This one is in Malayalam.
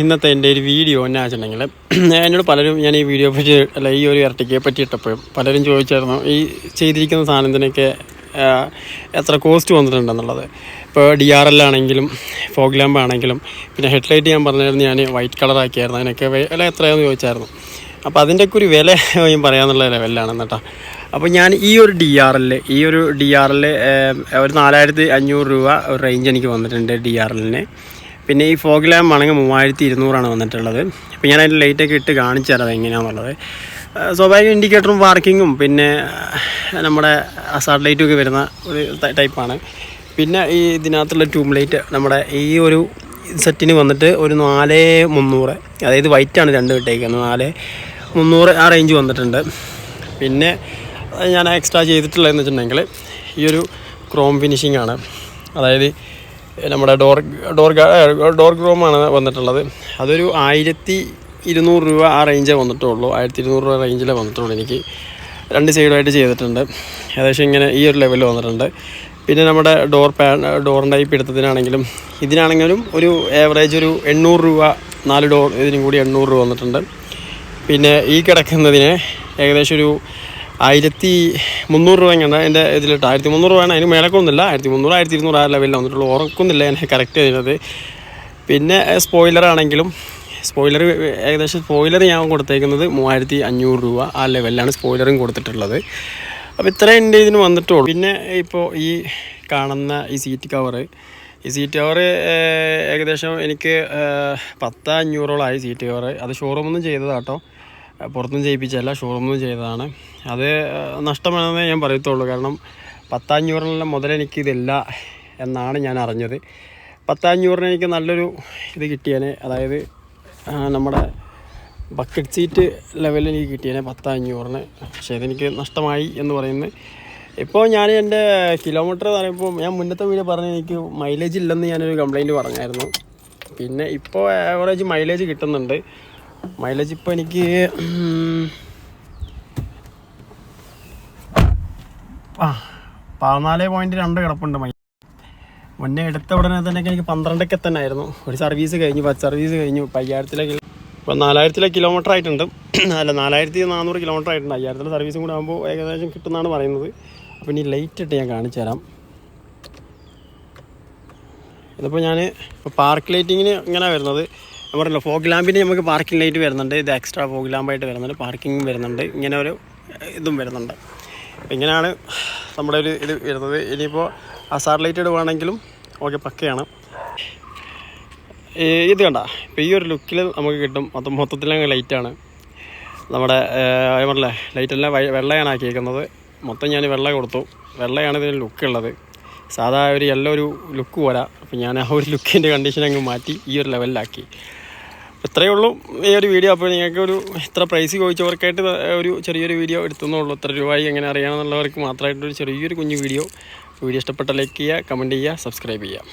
ഇന്നത്തെ എന്റെ ഒരു വീഡിയോ എന്നാ വെച്ചിട്ടുണ്ടെങ്കിൽ എന്നോട് പലരും ഞാൻ ഈ വീഡിയോ പറ്റി അല്ല ഈ ഒരു പറ്റി ഇട്ടപ്പോഴും പലരും ചോദിച്ചായിരുന്നു ഈ ചെയ്തിരിക്കുന്ന സാധനത്തിനൊക്കെ എത്ര കോസ്റ്റ് വന്നിട്ടുണ്ടെന്നുള്ളത്. ഇപ്പോൾ ഡി ആർ എൽ ആണെങ്കിലും ഫോഗ് ലാമ്പ് ആണെങ്കിലും പിന്നെ ഹെഡ് ലൈറ്റ് ഞാൻ പറഞ്ഞായിരുന്നു ഞാൻ വൈറ്റ് കളർ ആക്കിയായിരുന്നു അതിനൊക്കെ വില എത്രയാണെന്ന് ചോദിച്ചായിരുന്നു. അപ്പോൾ അതിന്റെയൊക്കെ ഒരു വില ഞാൻ പറയാമെന്നുള്ള ലെവലിലാണ് കേട്ടോ. അപ്പോൾ ഞാൻ ഈ ഒരു ഡി ആർ എൽ ഈ ഒരു ഡി ആർ എൽ ഒരു നാലായിരത്തി അഞ്ഞൂറ് രൂപ റേഞ്ച് എനിക്ക് വന്നിട്ടുണ്ട് ഡി ആർ എല്ലിന് പിന്നെ ഈ ഫോഗ് ലാമ്പ് ആണെങ്കിൽ മൂവായിരത്തി ഇരുന്നൂറാണ് വന്നിട്ടുള്ളത്. അപ്പോൾ ഞാൻ അതിന്റെ ലൈറ്റൊക്കെ ഇട്ട് കാണിച്ചു തരാം എങ്ങനെയാണെന്നുള്ളത് സ്വാഭാവിക ഇൻഡിക്കേറ്ററും പാർക്കിങ്ങും പിന്നെ നമ്മുടെ സാറ്റലൈറ്റും ലൈറ്റും ഒക്കെ വരുന്ന ഒരു ടൈപ്പാണ് പിന്നെ ഈ ഇതിനകത്തുള്ള ട്യൂബ് ലൈറ്റ് നമ്മുടെ ഈ ഒരു സെറ്റിന് വന്നിട്ട് ഒരു നാല് മുന്നൂറ് അതായത് വൈറ്റാണ് രണ്ട് കിട്ടേക്കുന്നത് നാല് മുന്നൂറ് ആ റേഞ്ച് വന്നിട്ടുണ്ട്. പിന്നെ ഞാൻ എക്സ്ട്രാ ചെയ്തിട്ടുള്ളതെന്ന് വെച്ചിട്ടുണ്ടെങ്കിൽ ഈ ഒരു ക്രോം ഫിനിഷിംഗ് ആണ്. അതായത് നമ്മുടെ ഡോർ ഡോർ ഡോർ ക്രോമാണ് വന്നിട്ടുള്ളത്. അതൊരു ആയിരത്തി ഇരുന്നൂറ് രൂപ ആ റേഞ്ചേ വന്നിട്ടുള്ളൂ. ആയിരത്തി ഇരുന്നൂറ് രൂപ റേഞ്ചിലേ വന്നിട്ടുള്ളൂ എനിക്ക്. രണ്ട് സൈഡായിട്ട് ചെയ്തിട്ടുണ്ട്. ഏകദേശം ഇങ്ങനെ ഈ ഒരു ലെവലിൽ വന്നിട്ടുണ്ട്. പിന്നെ നമ്മുടെ ഡോർ പാ ഡോർ ടൈപ്പ് എടുത്തതിനാണെങ്കിലും ഇതിനാണെങ്കിലും ഒരു ഏവറേജ് ഒരു എണ്ണൂറ് രൂപ നാല് ഡോർ ഇതിനും കൂടി എണ്ണൂറ് രൂപ വന്നിട്ടുണ്ട്. പിന്നെ ഈ കിടക്കുന്നതിന് ഏകദേശം ഒരു ആയിരത്തി മുന്നൂറ് രൂപ എങ്ങനെ എന്റെ ഇതിലിട്ട്. ആയിരത്തി മുന്നൂറ് രൂപയാണ്. അതിന് മേലക്കൊന്നുമില്ല. ആയിരത്തി മുന്നൂറ് ആയിരത്തി ഇരുന്നൂറ് ആ ലെവലിൽ വന്നിട്ടുള്ളൂ ഉറക്കുന്നില്ല എന്നെ കറക്റ്റ് ചെയ്തത് പിന്നെ സ്പോയിലറാണെങ്കിലും സ്പോയിലർ ഏകദേശം സ്പോയിലർ ഞാൻ കൊടുത്തേക്കുന്നത് മൂവായിരത്തി അഞ്ഞൂറ് രൂപ ആ ലെവലിലാണ് സ്പോയിലറും കൊടുത്തിട്ടുള്ളത്. അപ്പോൾ ഇത്രയും എന്റെ ഇതിന് വന്നിട്ടുള്ളൂ. പിന്നെ ഇപ്പോൾ ഈ കാണുന്ന ഈ സീറ്റ് കവറ് ഈ സീറ്റ് കവർ ഏകദേശം എനിക്ക് പത്ത് അഞ്ഞൂറോളമായി സീറ്റ് കവർ അത് ഷോറൂമൊന്നും ചെയ്തതാട്ടോ. പുറത്തുനിന്ന് ചെയ്യിപ്പിച്ചല്ല ഷോറൂമൊന്നും ചെയ്തതാണ്. അത് നഷ്ടമാണെന്നേ ഞാൻ പറയത്തുള്ളൂ. കാരണം പത്തഞ്ഞൂറിനുള്ള മുതലെനിക്കിതില്ല എന്നാണ് ഞാൻ അറിഞ്ഞത്. പത്താഞ്ഞൂറിന് എനിക്ക് നല്ലൊരു ഇത് കിട്ടിയേനെ. അതായത് നമ്മുടെ ബക്കറ്റ് സീറ്റ് ലെവലിൽ എനിക്ക് കിട്ടിയേനെ പത്താഞ്ഞൂറിന്. പക്ഷേ അതെനിക്ക് നഷ്ടമായി എന്ന് പറയുന്നത്. ഇപ്പോൾ ഞാൻ എന്റെ കിലോമീറ്റർ പറയുമ്പോൾ ഞാൻ മുന്നത്തെ വീഡിയോ പറഞ്ഞ എനിക്ക് മൈലേജ് ഇല്ലെന്ന് ഞാനൊരു കംപ്ലൈന്റ് പറഞ്ഞായിരുന്നു. പിന്നെ ഇപ്പോൾ ആവറേജ് മൈലേജ് കിട്ടുന്നുണ്ട്. മൈലേജ് ഇപ്പോൾ എനിക്ക് ആ പതിനാല് പോയിന്റ് രണ്ട് കിടപ്പുണ്ട് മൈ മുന്നേ എടുത്ത ഉടനെ തന്നെ എനിക്ക് പന്ത്രണ്ടൊക്കെ തന്നെ ആയിരുന്നു ഒരു സർവീസ് കഴിഞ്ഞു ബസ് സർവീസ് കഴിഞ്ഞു. ഇപ്പം അയ്യായിരത്തിലെ കിലോ ഇപ്പം നാലായിരത്തിലെ കിലോമീറ്റർ ആയിട്ടുണ്ട്. അല്ല നാലായിരത്തി നാനൂറ് കിലോമീറ്റർ ആയിട്ടുണ്ട്. അയ്യായിരത്തിലെ സർവീസും കൂടെ ആകുമ്പോൾ ഏകദേശം കിട്ടുമെന്നാണ് പറയുന്നത്. അപ്പം ഇനി ലൈറ്റ് ഇട്ട് ഞാൻ കാണിച്ചു തരാം. ഇതിപ്പോൾ ഞാൻ ഇപ്പോൾ പാർക്ക് ലൈറ്റിങ്ങിന് ഇങ്ങനെ വരുന്നത്. ഞാൻ പറഞ്ഞല്ലോ ഫോഗ് ലാമ്പിന് നമുക്ക് പാർക്കിംഗ് ലൈറ്റ് വരുന്നുണ്ട്. ഇത് എക്സ്ട്രാ ഫോഗ് ലാമ്പായിട്ട് വരുന്നുണ്ട്. പാർക്കിംഗ് വരുന്നുണ്ട്. ഇങ്ങനെ ഒരു ഇതും വരുന്നുണ്ട്. അപ്പോൾ ഇങ്ങനെയാണ് നമ്മുടെ ഒരു ഇത് വരുന്നത്. ഇനിയിപ്പോൾ അസാർ ലൈറ്റ് ഇടുവാണെങ്കിലും ഓക്കെ പക്കയാണ്. ഇത് കണ്ട? ഇപ്പോൾ ഈ ഒരു ലുക്കിൽ നമുക്ക് കിട്ടും. മൊത്തം മൊത്തത്തിലങ്ങ് ലൈറ്റാണ് നമ്മുടെ പറഞ്ഞില്ലേ ലൈറ്റെല്ലാം വെള്ളയാണ് ആക്കിയേക്കുന്നത്. മൊത്തം ഞാൻ വെള്ള കൊടുത്തു. വെള്ളയാണ് ഇതിന് ലുക്ക് ഉള്ളത്. സാധാ ഒരു എല്ലാം ഒരു ലുക്ക് പോരാ. അപ്പോൾ ഞാൻ ആ ഒരു ലുക്കിന്റെ കണ്ടീഷൻ അങ്ങ് മാറ്റി ഈ ഒരു ലെവലിലാക്കി ഇത്രയേ ഉള്ളൂ ഈ ഒരു വീഡിയോ അപ്പോൾ നിങ്ങൾക്ക് ഒരു ഇത്ര പ്രൈസ് ചോദിച്ചവർക്കായിട്ട് ഒരു ചെറിയൊരു വീഡിയോ എടുത്തുന്നുള്ളൂ. ഇത്ര രൂപയായി എങ്ങനെ അറിയണമെന്നുള്ളവർക്ക് മാത്രമായിട്ടൊരു ചെറിയൊരു കുഞ്ഞു വീഡിയോ വീഡിയോ ഇഷ്ടപ്പെട്ട ലൈക്ക് ചെയ്യുക കമന്റ് ചെയ്യുക സബ്സ്ക്രൈബ് ചെയ്യുക.